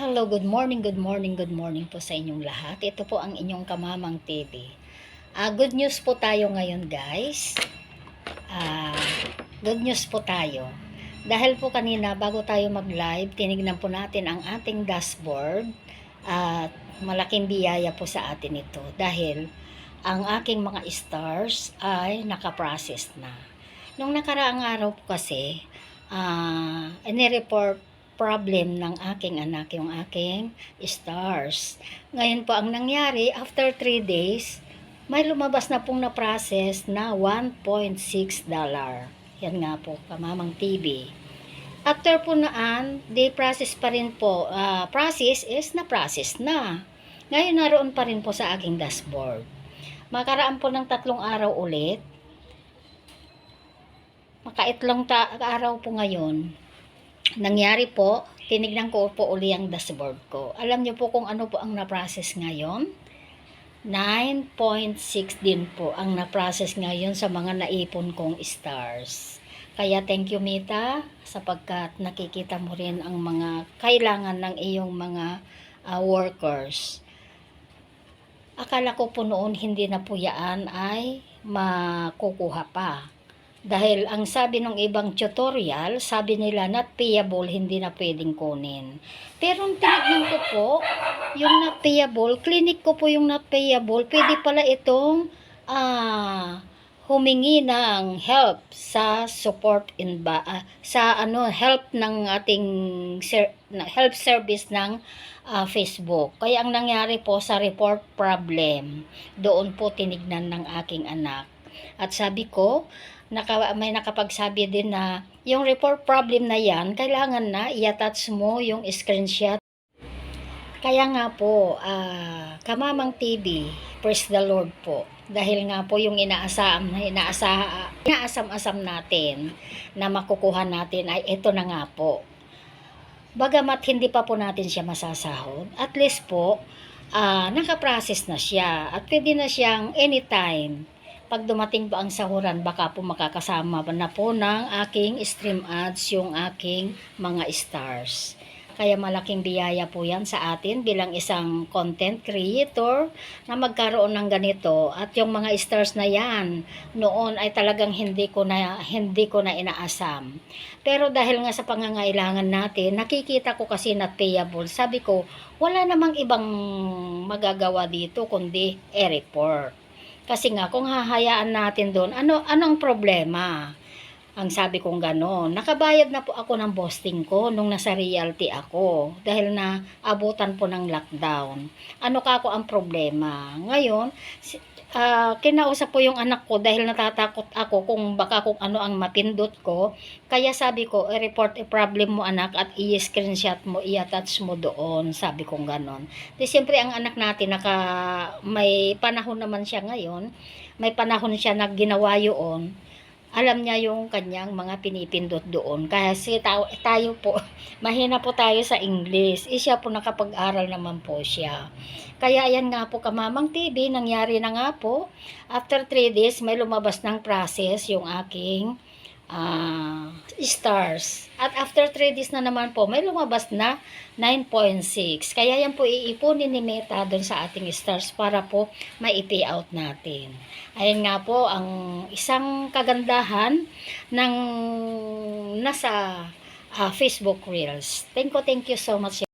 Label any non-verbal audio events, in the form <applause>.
Hello, good morning, good morning, good morning po sa inyong lahat. Ito po ang inyong Kamamang TV. Ah, good news po tayo ngayon, guys. Ah, good news po tayo. Dahil po kanina, bago tayo mag-live, tinignan po natin ang ating dashboard at malaking biyaya po sa atin ito dahil ang aking mga stars ay nakaprocess na. Nung nakaraang araw po kasi, ah, report problem ng aking anak, yung aking stars. Ngayon po, ang nangyari, after 3 days, may lumabas na pong na-process na 1.6 dollar. Yan nga po, kamamang TV. After po naan, di process pa rin po. ah, process is na-process na. Ngayon naroon pa rin po sa aking dashboard. Makaraan po ng tatlong araw ulit. Makaitlong ta- araw po ngayon, nangyari po, tinignan ko po uli ang dashboard ko. Alam niyo po kung ano po ang na-process ngayon? 9.6 din po ang na-process ngayon sa mga naipon kong stars. Kaya thank you Mita sapagkat nakikita mo rin ang mga kailangan ng iyong mga ah, workers. Akala ko po noon hindi na po yaan ay makukuha pa. Dahil ang sabi ng ibang tutorial, sabi nila not payable, hindi na pwedeng kunin. Pero ang tinignan ko po, yung not payable, clinic ko po yung not payable, pwede pala itong ah, humingi ng help sa support in ba ah, sa ano help ng ating ser, help service ng ah, Facebook. Kaya ang nangyari po sa report problem, doon po tinignan ng aking anak. At sabi ko, naka, may nakapagsabi din na yung report problem na yan, kailangan na i-attach mo yung screenshot. Kaya nga po, ah, Kamamang TV, praise the Lord po. Dahil nga po yung inaasam, inaasa, inaasam-asam natin na makukuha natin ay ito na nga po. Bagamat hindi pa po natin siya masasahod, at least po, ah, nakaprocess na siya at pwede na siyang anytime pag dumating po ang sahuran, baka po makakasama na po ng aking stream ads yung aking mga stars. Kaya malaking biyaya po yan sa atin bilang isang content creator na magkaroon ng ganito at yung mga stars na yan noon ay talagang hindi ko na hindi ko na inaasam. Pero dahil nga sa pangangailangan natin, nakikita ko kasi not payable. Sabi ko, wala namang ibang magagawa dito kundi e-report. Kasi nga, kung hahayaan natin doon, ano, anong problema? Ang sabi kong gano'n, nakabayad na po ako ng posting ko nung nasa realty ako dahil na abutan po ng lockdown. Ano ka ako ang problema? Ngayon, ah, kinausap po yung anak ko dahil natatakot ako kung baka kung ano ang mapindot ko. Kaya sabi ko, i-report a problem mo anak at i-screenshot mo, i-attach mo doon. Sabi kong gano'n. Di siyempre ang anak natin naka may panahon naman siya ngayon. May panahon siya na ginawa yun. Alam niya yung kanyang mga pinipindot doon. Kasi tayo, tayo po, <laughs> mahina po tayo sa English. Eh, siya po nakapag-aral naman po siya. Kaya ayan nga po kamamang TV, nangyari na nga po. After 3 days, may lumabas ng process yung aking ah, stars. At after 3 days na naman po, may lumabas na 9.6. Kaya yan po iipunin ni Meta doon sa ating stars para po mai-pay out natin. Ayan nga po ang isang kagandahan ng nasa ah, Facebook Reels. Thank you, thank you so much.